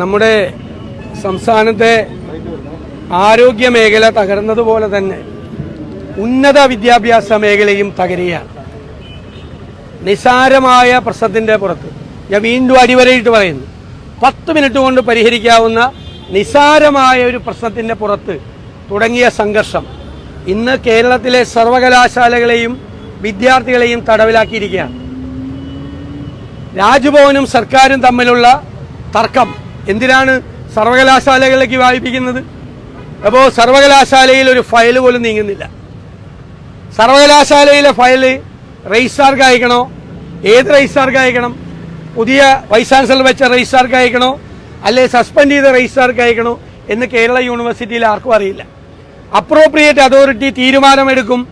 നമ്മുടെ സംസ്ഥാനത്തെ ആരോഗ്യ മേഖല തകർന്നതുപോലെ തന്നെ ഉന്നത വിദ്യാഭ്യാസ മേഖലയും തകരുകയാണ്. നിസാരമായ പ്രശ്നത്തിന്റെ പുറത്ത് ഞാൻ വീണ്ടും അടിവരയിട്ട് പറയുന്നു. പത്ത് മിനിറ്റ് കൊണ്ട് പരിഹരിക്കാവുന്ന നിസാരമായ ഒരു പ്രശ്നത്തിന്റെ പുറത്ത് തുടങ്ങിയ സംഘർഷം ഇന്ന് കേരളത്തിലെ സർവകലാശാലകളെയും വിദ്യാർത്ഥികളെയും തടവിലാക്കിയിരിക്കുകയാണ്. രാജ്ഭവനും സർക്കാരും തമ്മിലുള്ള തർക്കം എന്തിനാണ് സർവകലാശാലകളിലേക്ക് വായിപ്പിക്കുന്നത്? അപ്പോൾ സർവകലാശാലയിൽ ഒരു ഫയൽ പോലും നീങ്ങുന്നില്ല. സർവകലാശാലയിലെ ഫയൽ രജിസ്ട്രാർക്ക് അയക്കണോ? ഏത് രജിസ്ട്രാർക്ക് അയക്കണം? പുതിയ വൈസ് ചാൻസലർ വെച്ച രജിസ്ട്രാർക്ക് അയക്കണോ? അല്ലെ സസ്പെൻഡ് ചെയ്ത രജിസ്ട്രാർക്ക് അയക്കണോ? എന്ന് കേരള യൂണിവേഴ്സിറ്റിയിൽ ആർക്കും അറിയില്ല. അപ്രോപ്രിയേറ്റ് അതോറിറ്റി തീരുമാനമെടുക്കും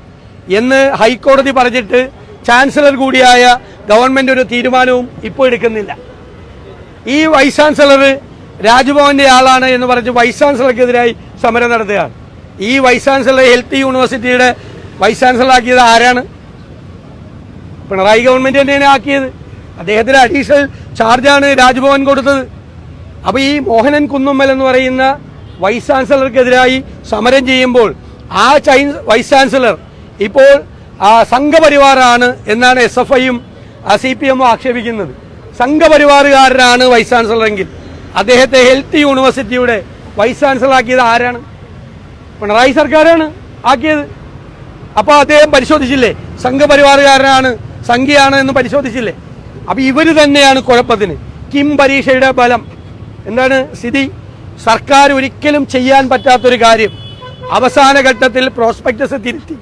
എന്ന് ഹൈക്കോടതി പറഞ്ഞിട്ട് ചാൻസലർ കൂടിയായ ഗവൺമെന്റ് ഒരു തീരുമാനവും ഇപ്പോൾ എടുക്കുന്നില്ല. ഈ വൈസ് ചാൻസലർ രാജ്ഭവന്റെ ആളാണ് എന്ന് പറഞ്ഞ് വൈസ് ചാൻസലർക്കെതിരായി സമരം നടത്തുകയാണ്. ഈ വൈസ് ചാൻസലർ ഹെൽത്ത് യൂണിവേഴ്സിറ്റിയുടെ വൈസ് ചാൻസലർ ആക്കിയത് ആരാണ്? പിണറായി ഗവൺമെന്റ് തന്നെയാണ് ആക്കിയത്. അദ്ദേഹത്തിന് അഡീഷണൽ ചാർജാണ് രാജ്ഭവൻ കൊടുത്തത്. അപ്പോൾ ഈ മോഹനൻ കുന്നുമ്മൽ എന്ന് പറയുന്ന വൈസ് ചാൻസലർക്കെതിരായി സമരം ചെയ്യുമ്പോൾ ആ ചൈൻ വൈസ് ചാൻസലർ ഇപ്പോൾ സംഘപരിവാറാണ് എന്നാണ് എസ് എഫ് ഐയും സി പി എമ്മും ആക്ഷേപിക്കുന്നത്. സംഘപരിവാറുകാരനാണ് വൈസ് ചാൻസലർ എങ്കിൽ അദ്ദേഹത്തെ ഹെൽത്ത് യൂണിവേഴ്സിറ്റിയുടെ വൈസ് ചാൻസലർ ആക്കിയത് ആരാണ്? പിണറായി സർക്കാരാണ് ആക്കിയത്. അപ്പോൾ അദ്ദേഹം പരിശോധിച്ചില്ലേ? സംഘപരിവാറുകാരനാണ് സംഖ്യയാണ് എന്ന് പരിശോധിച്ചില്ലേ? അപ്പോൾ ഇവർ തന്നെയാണ് കുഴപ്പത്തിന്. കിം പരീക്ഷയുടെ ഫലം. എന്താണ് സ്ഥിതി? സർക്കാർ ഒരിക്കലും ചെയ്യാൻ പറ്റാത്തൊരു കാര്യം. അവസാന ഘട്ടത്തിൽ പ്രോസ്പെക്ടസ് തിരുത്തി.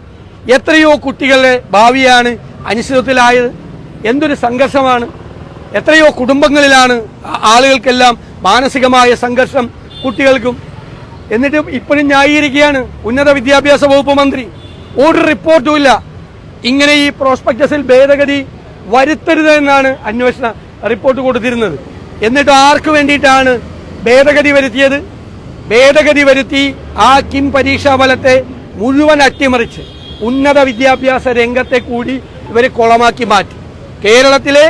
എത്രയോ കുട്ടികളുടെ ഭാവിയാണ് അനിശ്ചിതത്വത്തിലായത്. എന്തൊരു സംഘർഷമാണ്. എത്രയോ കുടുംബങ്ങളിലാണ് ആളുകൾക്കെല്ലാം മാനസികമായ സംഘർഷം കുട്ടികൾക്കും. എന്നിട്ടും ഇപ്പോഴും ന്യായീകരിക്കുകയാണ് ഉന്നത വിദ്യാഭ്യാസ വകുപ്പ് മന്ത്രി. ഒരു റിപ്പോർട്ടും ഇല്ല. ഇങ്ങനെ ഈ പ്രോസ്പെക്ടസിൽ ഭേദഗതി വരുത്തരുത് എന്നാണ് അന്വേഷണ റിപ്പോർട്ട് കൊടുത്തിരുന്നത്. എന്നിട്ട് ആർക്ക് വേണ്ടിയിട്ടാണ് ഭേദഗതി വരുത്തിയത്? ഭേദഗതി വരുത്തി ആ കിം പരീക്ഷാ ഫലത്തെ മുഴുവൻ അട്ടിമറിച്ച് ഉന്നത വിദ്യാഭ്യാസ രംഗത്തെ കൂടി ഇവരെ കുളമാക്കി മാറ്റി. കേരളത്തിലെ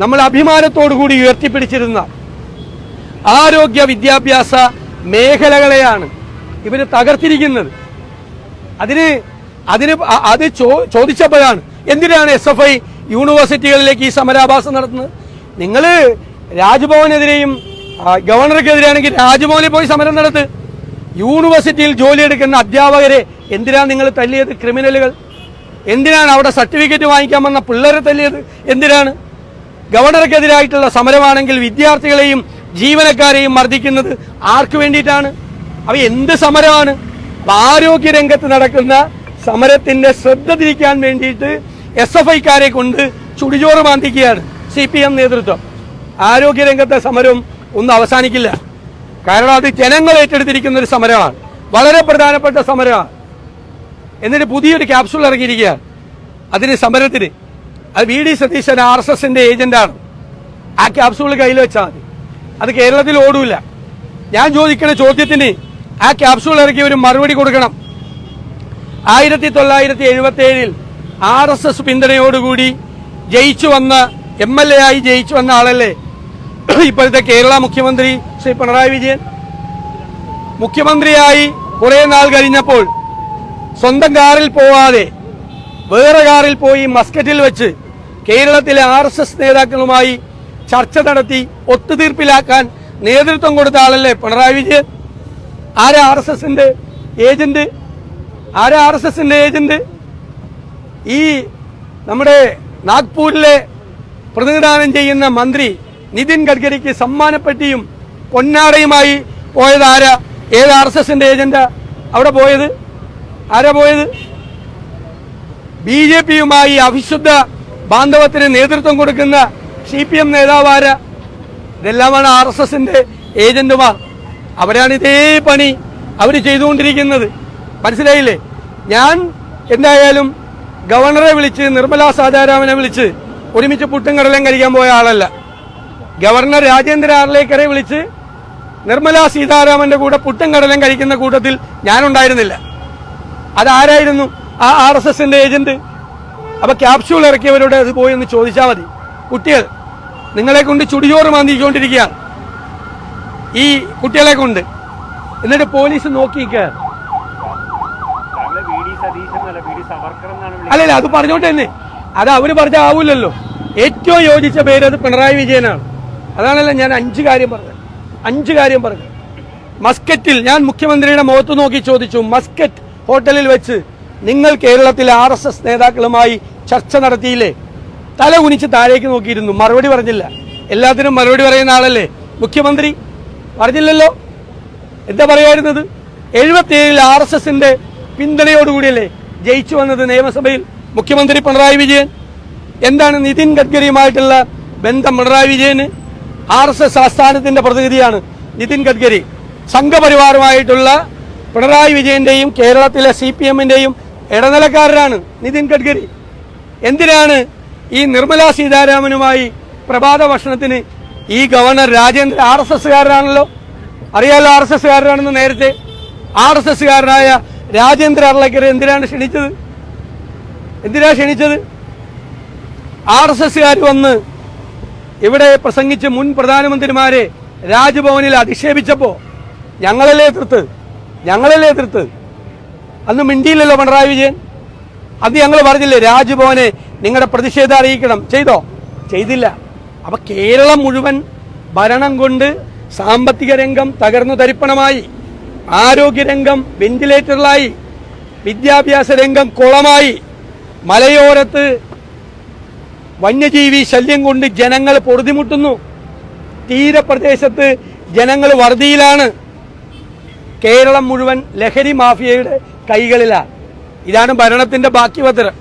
നമ്മൾ അഭിമാനത്തോടുകൂടി ഉയർത്തിപ്പിടിച്ചിരുന്ന ആരോഗ്യ വിദ്യാഭ്യാസ മേഖലകളെയാണ് ഇവർ തകർത്തിരിക്കുന്നത്. അതിന് അതിന് അത് ചോദിച്ചപ്പോഴാണ് എന്തിനാണ് എസ് എഫ് ഐ യൂണിവേഴ്സിറ്റികളിലേക്ക് ഈ സമരാഭാസം നടത്തുന്നത്? നിങ്ങൾ രാജ്ഭവനെതിരെയും ഗവർണർക്കെതിരെയാണെങ്കിൽ രാജ്ഭവനിൽ പോയി സമരം നടത്ത്. യൂണിവേഴ്സിറ്റിയിൽ ജോലിയെടുക്കുന്ന അധ്യാപകരെ എന്തിനാണ് നിങ്ങൾ തല്ലിയത് ക്രിമിനലുകൾ. എന്തിനാണ് അവിടെ സർട്ടിഫിക്കറ്റ് വാങ്ങിക്കാൻ വന്ന പിള്ളേരെ തല്ലിയത് എന്തിനാണ്? ഗവർണർക്കെതിരായിട്ടുള്ള സമരമാണെങ്കിൽ വിദ്യാർത്ഥികളെയും ജീവനക്കാരെയും മർദ്ദിക്കുന്നത് ആർക്കു വേണ്ടിയിട്ടാണ്? അവ എന്ത് സമരമാണ്? ആരോഗ്യ രംഗത്ത് നടക്കുന്ന സമരത്തിന്റെ ശ്രദ്ധ തിരിക്കാൻ വേണ്ടിയിട്ട് എസ് എഫ് ഐക്കാരെ കൊണ്ട് ചുടിചോറ് മാന്തിക്കുകയാണ് സി പി എം നേതൃത്വം. ആരോഗ്യ രംഗത്തെ സമരം ഒന്നും അവസാനിക്കില്ല. കാരണം അത് ജനങ്ങൾ ഏറ്റെടുത്തിരിക്കുന്ന ഒരു സമരമാണ്. വളരെ പ്രധാനപ്പെട്ട സമരമാണ്. എന്നിട്ട് പുതിയൊരു ക്യാപ്സൂൾ ഇറങ്ങിയിരിക്കുകയാണ്. അതിന് സമരത്തിന് അത് V D Satheesan R S എസിന്റെ ഏജന്റാണ്. ആ ക്യാപ്സൂൾ കയ്യിൽ വെച്ചാൽ മതി. അത് കേരളത്തിൽ ഓടൂല. ഞാൻ ചോദിക്കുന്ന ചോദ്യത്തിന് ആ ക്യാപ്സൂൾ ഇറക്കി ഒരു മറുപടി കൊടുക്കണം. ആയിരത്തി തൊള്ളായിരത്തി എഴുപത്തി ഏഴിൽ ആർ എസ് എസ് പിന്തുണയോടുകൂടി ജയിച്ചു വന്ന എം എൽ എ ആയി ജയിച്ചു വന്ന ആളല്ലേ? ഇപ്പോഴത്തെ കേരള മുഖ്യമന്ത്രി ശ്രീ പിണറായി വിജയൻ. മുഖ്യമന്ത്രിയായി കുറേ നാൾ കഴിഞ്ഞപ്പോൾ സ്വന്തം കാറിൽ പോവാതെ വേറെ കാറിൽ പോയി മസ്കറ്റിൽ വെച്ച് കേരളത്തിലെ ആർ എസ് എസ് നേതാക്കളുമായി ചർച്ച നടത്തി ഒത്തുതീർപ്പിലാക്കാൻ നേതൃത്വം കൊടുത്ത ആളല്ലേ പിണറായി വിജയൻ? ആരാ ആർ എസ് എസിന്റെ ഏജന്റ്? ആരാ ആർ എസ് എസിന്റെ ഏജന്റ്? ഈ നമ്മുടെ നാഗ്പൂരിലെ പ്രതിനിധാനം ചെയ്യുന്ന മന്ത്രി നിതിൻ ഗഡ്കരിക്ക് സമ്മാനപ്പെട്ടിയും പൊന്നാടയുമായി പോയത് ആരാ? ഏത് ആർ എസ് എസിന്റെ ഏജന്റാ? അവിടെ പോയത്? ആരാ പോയത്? ബി ജെ പിയുമായി അവിശുദ്ധ ബാന്ധവത്തിന് നേതൃത്വം കൊടുക്കുന്ന സി പി എം നേതാവാര് ഇതെല്ലാമാണ് ആർ എസ് എസിന്റെ ഏജന്റുമാർ. അവരാണ് ഇതേ പണി അവർ ചെയ്തുകൊണ്ടിരിക്കുന്നത്. മനസ്സിലായില്ലേ? ഞാൻ എന്തായാലും ഗവർണറെ വിളിച്ച് നിർമ്മലാ സീതാരാമനെ വിളിച്ച് ഒരുമിച്ച് പുട്ടും കടലും കഴിക്കാൻ പോയ ആളല്ല. ഗവർണർ രാജേന്ദ്ര ആർലേക്കറെ വിളിച്ച് നിർമ്മലാ സീതാരാമന്റെ കൂടെ പുട്ടും കടലും കഴിക്കുന്ന കൂട്ടത്തിൽ ഞാനുണ്ടായിരുന്നില്ല. അതാരായിരുന്നു? ആ ആർ എസ് എസിന്റെ ഏജന്റ്. അപ്പൊ ക്യാപ്സ്യൂൾ ഇറക്കിയവരോട് അത് പോയി ഒന്ന് ചോദിച്ചാൽ മതി. കുട്ടികൾ നിങ്ങളെ കൊണ്ട് ചുടിയോറ് മാന്തിക്കൊണ്ടിരിക്കുകയാണ്. ഈ കുട്ടികളെ കൊണ്ട്. എന്നിട്ട് പോലീസ് വിളിക്കുന്നത് അല്ലല്ല അത് പറഞ്ഞോട്ടെ തന്നെ. അത് അവർ പറഞ്ഞ ആവൂലല്ലോ. ഏറ്റവും യോജിച്ച പേര് അത് പിണറായി വിജയനാണ്. അതാണല്ലോ ഞാൻ അഞ്ച് കാര്യം പറഞ്ഞത്. അഞ്ച് കാര്യം പറഞ്ഞു മസ്കറ്റിൽ ഞാൻ മുഖ്യമന്ത്രിയുടെ മുഖത്ത് നോക്കി ചോദിച്ചു. മസ്കറ്റ് ഹോട്ടലിൽ വെച്ച് നിങ്ങൾ കേരളത്തിലെ ആർ എസ് എസ് നേതാക്കളുമായി ചർച്ച നടത്തിയില്ലേ? തല കുനിച്ച് താഴേക്ക് നോക്കിയിരുന്നു. മറുപടി പറഞ്ഞില്ല. എല്ലാത്തിനും മറുപടി പറയുന്ന ആളല്ലേ? മുഖ്യമന്ത്രി പറഞ്ഞില്ലല്ലോ? എന്താ പറയായിരുന്നത് എഴുപത്തിയേഴിൽ ആർ എസ് എസിന്റെ പിന്തുണയോടുകൂടിയല്ലേ ജയിച്ചു വന്നത് നിയമസഭയിൽ മുഖ്യമന്ത്രി പിണറായി വിജയൻ? എന്താണ് നിതിൻ ഗഡ്കരിയുമായിട്ടുള്ള ബന്ധം പിണറായി വിജയന്? ആർ എസ് എസ് ആസ്ഥാനത്തിന്റെ പ്രതിനിധിയാണ് നിതിൻ ഗഡ്കരി. സംഘപരിവാറുമായിട്ടുള്ള പിണറായി വിജയന്റെയും കേരളത്തിലെ സി പി എമ്മിന്റെയും ഇടനിലക്കാരനാണ് നിതിൻ ഗഡ്കരി. എന്തിനാണ് ഈ നിർമ്മലാ സീതാരാമനുമായി പ്രഭാത ഭക്ഷണത്തിന് ഈ ഗവർണർ രാജേന്ദ്ര ആർ എസ് എസ്സുകാരനാണല്ലോ? അറിയാലോ ആർ എസ് എസ്സുകാരനാണെന്ന് നേരത്തെ. ആർ എസ് എസ്സുകാരനായ രാജേന്ദ്ര അർളക്കർ എന്തിനാണ് ക്ഷണിച്ചത്? എന്തിനാണ് ക്ഷണിച്ചത്? ആർ എസ് എസ്സുകാർ വന്ന് ഇവിടെ പ്രസംഗിച്ച് മുൻ പ്രധാനമന്ത്രിമാരെ രാജ്ഭവനിൽ അധിക്ഷേപിച്ചപ്പോ ഞങ്ങളല്ലേ എതിർത്ത്? ഞങ്ങളല്ലേ എതിർത്ത്? അന്ന് മിണ്ടിയില്ലല്ലോ പിണറായി വിജയൻ. അത് ഞങ്ങൾ പറഞ്ഞില്ലേ രാജ്ഭവനെ നിങ്ങളുടെ പ്രതിഷേധം അറിയിക്കണം. ചെയ്തോ? ചെയ്തില്ല. അപ്പൊ കേരളം മുഴുവൻ ഭരണം കൊണ്ട് സാമ്പത്തിക രംഗം തകർന്നു തരിപ്പണമായി. ആരോഗ്യരംഗം വെന്റിലേറ്ററിലായി. വിദ്യാഭ്യാസ രംഗം കുളമായി. മലയോരത്ത് വന്യജീവി ശല്യം കൊണ്ട് ജനങ്ങൾ പൊറുതിമുട്ടുന്നു. തീരപ്രദേശത്ത് ജനങ്ങൾ വറുതിയിലാണ് കേരളം മുഴുവൻ ലഹരി മാഫിയയുടെ കൈകളിലാണ് ഇതാണ് ഭരണത്തിന്റെ ബാക്കി പത്രം.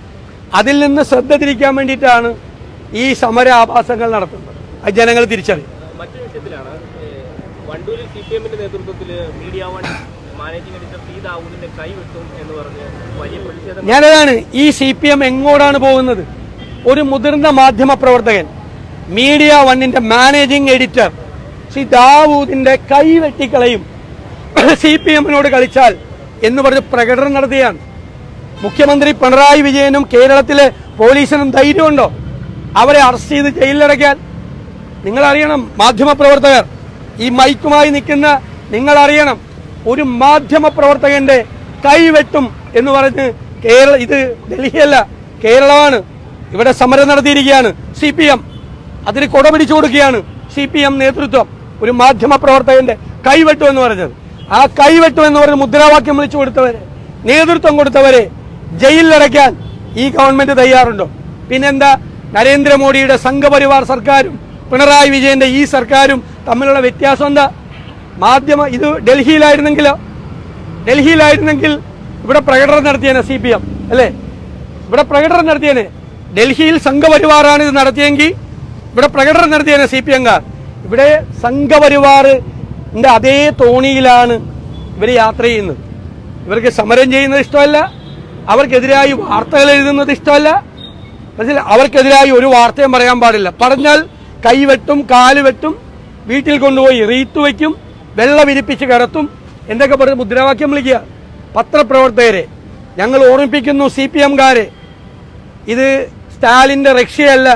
അതിൽ നിന്ന് ശ്രദ്ധ തിരിക്കാൻ വേണ്ടിയിട്ടാണ് ഈ സമര ആഭാസങ്ങൾ നടത്തുന്നത്. അത് ജനങ്ങൾ തിരിച്ചറിയും. മറ്റൊരു വിഷയത്തിലാണ് ഏഹ്, വണ്ടൂരിൽ സി പി എമ്മിന്റെ നേതൃത്വത്തിൽ മീഡിയ വൺ മാനേജിംഗ് എഡിറ്റർ ദാവൂദിന്റെ കൈവെട്ടും എന്ന് പറഞ്ഞ് വലിയ പ്രതിഷേധം ഞാനതാണ് ഈ സി പി എം എങ്ങോട്ടാണ് പോകുന്നത്? ഒരു മുതിർന്ന മാധ്യമ പ്രവർത്തകൻ മീഡിയ വണ്ണിന്റെ മാനേജിംഗ് എഡിറ്റർ ശ്രീ ദാവൂദിന്റെ കൈ വെട്ടിക്കളയും. സി പി എമ്മിനോട് കളിച്ചാൽ എന്ന് പറഞ്ഞ് പ്രകടനം നടത്തുകയാണ് മുഖ്യമന്ത്രി പിണറായി വിജയനും കേരളത്തിലെ പോലീസിനും ധൈര്യമുണ്ടോ? അവരെ അറസ്റ്റ് ചെയ്ത് ജയിലിലടയ്ക്കാൻ. നിങ്ങളറിയണം മാധ്യമ പ്രവർത്തകർ ഈ മൈക്കുമായി നിൽക്കുന്ന നിങ്ങളറിയണം ഒരു മാധ്യമപ്രവർത്തകന്റെ കൈവെട്ടും എന്ന് പറഞ്ഞ് കേരള ഇത് ഡൽഹിയല്ല കേരളമാണ്. ഇവിടെ സമരം നടത്തിയിരിക്കുകയാണ് സി പി എം അതിന് കൊടപിടിച്ചു കൊടുക്കുകയാണ് സി പി എം നേതൃത്വം. ഒരു മാധ്യമപ്രവർത്തകന്റെ കൈവെട്ടു എന്ന് പറഞ്ഞത്. ആ കൈവെട്ടു എന്ന് പറഞ്ഞ് മുദ്രാവാക്യം വിളിച്ചു കൊടുത്തവരെ നേതൃത്വം കൊടുത്തവരെ ജയിലിലടയ്ക്കാൻ ഈ ഗവൺമെന്റ് തയ്യാറുണ്ടോ? പിന്നെന്താ നരേന്ദ്രമോദിയുടെ സംഘപരിവാർ സർക്കാരും പിണറായി വിജയന്റെ ഈ സർക്കാരും തമ്മിലുള്ള വ്യത്യാസം എന്താ? മാധ്യമ ഇത് ഡൽഹിയിലായിരുന്നെങ്കിലോ? ഡൽഹിയിലായിരുന്നെങ്കിൽ ഇവിടെ പ്രകടനം നടത്തിയേനെ സി പി എം അല്ലേ? ഇവിടെ പ്രകടനം നടത്തിയേനെ. ഡൽഹിയിൽ സംഘപരിവാറാണ് ഇത് നടത്തിയെങ്കിൽ ഇവിടെ പ്രകടനം നടത്തിയേനെ സി പി എംകാർ ഇവിടെ സംഘപരിവാറിന്റെ അതേ തോണിയിലാണ് ഇവർ യാത്ര ചെയ്യുന്നത്. ഇവർക്ക് സമരം ചെയ്യുന്നത് ഇഷ്ടമല്ല. അവർക്കെതിരായി വാർത്തകൾ എഴുതുന്നത് ഇഷ്ടമല്ല. മനസ്സിലായി അവർക്കെതിരായി ഒരു വാർത്തയും പറയാൻ പാടില്ല. പറഞ്ഞാൽ കൈവെട്ടും കാൽ വെട്ടും വീട്ടിൽ കൊണ്ടുപോയി റീത്ത് വയ്ക്കും വെള്ളം വിരിപ്പിച്ച് കിടത്തും എന്തൊക്കെ പറഞ്ഞ് മുദ്രാവാക്യം വിളിക്കുക. പത്രപ്രവർത്തകരെ ഞങ്ങൾ ഓർമ്മിപ്പിക്കുന്നു സി പി എംകാരെ. ഇത് സ്റ്റാലിന്റെ റഷ്യയല്ല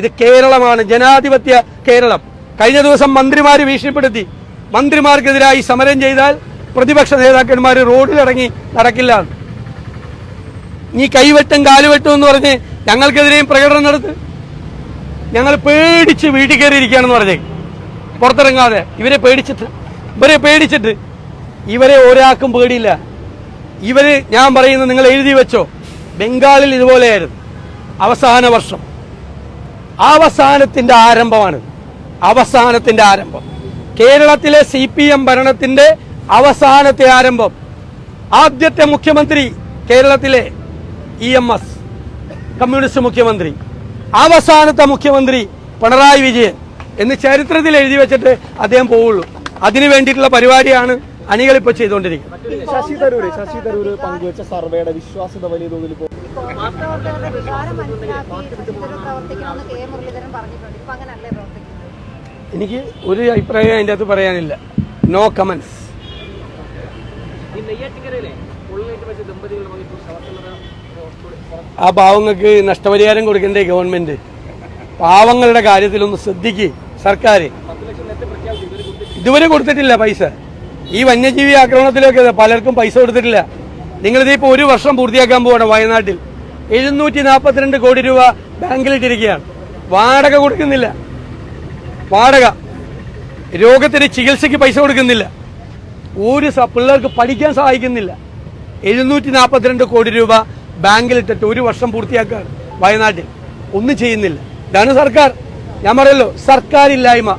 ഇത് കേരളമാണ് ജനാധിപത്യ കേരളം. കഴിഞ്ഞ ദിവസം മന്ത്രിമാർ ഭീഷണിപ്പെടുത്തി. മന്ത്രിമാർക്കെതിരായി സമരം ചെയ്താൽ പ്രതിപക്ഷ നേതാക്കന്മാർ റോഡിലിറങ്ങി നടക്കില്ല. നീ കൈവെട്ടും കാലുവെട്ടും എന്ന് പറഞ്ഞ് ഞങ്ങൾക്കെതിരെയും പ്രകടനം നടത്ത്. ഞങ്ങൾ പേടിച്ച് വീട്ടിൽ കയറിയിരിക്കുകയാണെന്ന് പറഞ്ഞേ. പുറത്തിറങ്ങാതെ. ഇവരെ പേടിച്ചിട്ട്. ഇവരെ പേടിച്ചിട്ട്. ഇവരെ ഒരാൾക്കും പേടിയില്ല. ഇവർ ഞാൻ പറയുന്നത് നിങ്ങൾ എഴുതി വെച്ചോ. ബംഗാളിൽ ഇതുപോലെയായിരുന്നു. അവസാന വർഷം. അവസാനത്തിന്റെ ആരംഭമാണ്. അവസാനത്തിന്റെ ആരംഭം. കേരളത്തിലെ സി പി എം ഭരണത്തിന്റെ അവസാനത്തെ ആരംഭം. ആദ്യത്തെ മുഖ്യമന്ത്രി കേരളത്തിലെ ഇ എം എസ് കമ്മ്യൂണിസ്റ്റ് മുഖ്യമന്ത്രി. അവസാനത്തെ മുഖ്യമന്ത്രി പിണറായി വിജയൻ എന്ന് ചരിത്രത്തിൽ എഴുതി വെച്ചിട്ട് അദ്ദേഹം പോവുള്ളൂ. അതിനു വേണ്ടിയിട്ടുള്ള പരിപാടിയാണ് അണികൾ ഇപ്പോൾ ചെയ്തുകൊണ്ടിരിക്കുന്നത്. ശശി തരൂര് ശശി തരൂര് പങ്കുവച്ച സർവേയുടെ വിശ്വാസ്യത വലിയ തോതിൽ പോകും മാധ്യമപ്രവർത്തകരുടെ വികാരം മനസ്സിലാക്കി ശശിധരൻ പ്രവർത്തിക്കണമെന്ന് കെ മുരളീധരൻ പറഞ്ഞിട്ടുണ്ട്. ഇപ്പൊ അങ്ങനല്ലേ പ്രവർത്തിക്കുന്നത്? എനിക്ക് ഒരു അഭിപ്രായം അതിന്റെ അകത്ത് പറയാനില്ല. നോ കമൻസ് ആ പാവങ്ങൾക്ക് നഷ്ടപരിഹാരം കൊടുക്കണ്ടേ ഗവൺമെന്റ്? പാവങ്ങളുടെ കാര്യത്തിലൊന്ന് ശ്രദ്ധിക്ക് സർക്കാർ ഇതുവരെ കൊടുത്തിട്ടില്ല. പൈസ. ഈ വന്യജീവി ആക്രമണത്തിലൊക്കെ പലർക്കും പൈസ കൊടുത്തിട്ടില്ല. നിങ്ങളിതേ ഇപ്പോൾ ഒരു വർഷം പൂർത്തിയാക്കാൻ പോവാണ് വയനാട്ടിൽ. എഴുന്നൂറ്റി നാൽപ്പത്തിരണ്ട് കോടി രൂപ ബാങ്കിലിട്ടിരിക്കുകയാണ്. വാടക കൊടുക്കുന്നില്ല. വാടക. രോഗത്തിന് ചികിത്സയ്ക്ക് പൈസ കൊടുക്കുന്നില്ല. ഒരു പിള്ളേർക്ക് പഠിക്കാൻ സഹായിക്കുന്നില്ല. എഴുന്നൂറ്റി നാൽപ്പത്തിരണ്ട് കോടി രൂപ ബാങ്കിലിട്ടിട്ട് ഒരു വർഷം പൂർത്തിയാക്കുകയാണ് വയനാട്ടിൽ. ഒന്നും ചെയ്യുന്നില്ല. ഇതാണ് സർക്കാർ. ഞാൻ പറയല്ലോ സർക്കാരില്ലായ്മ.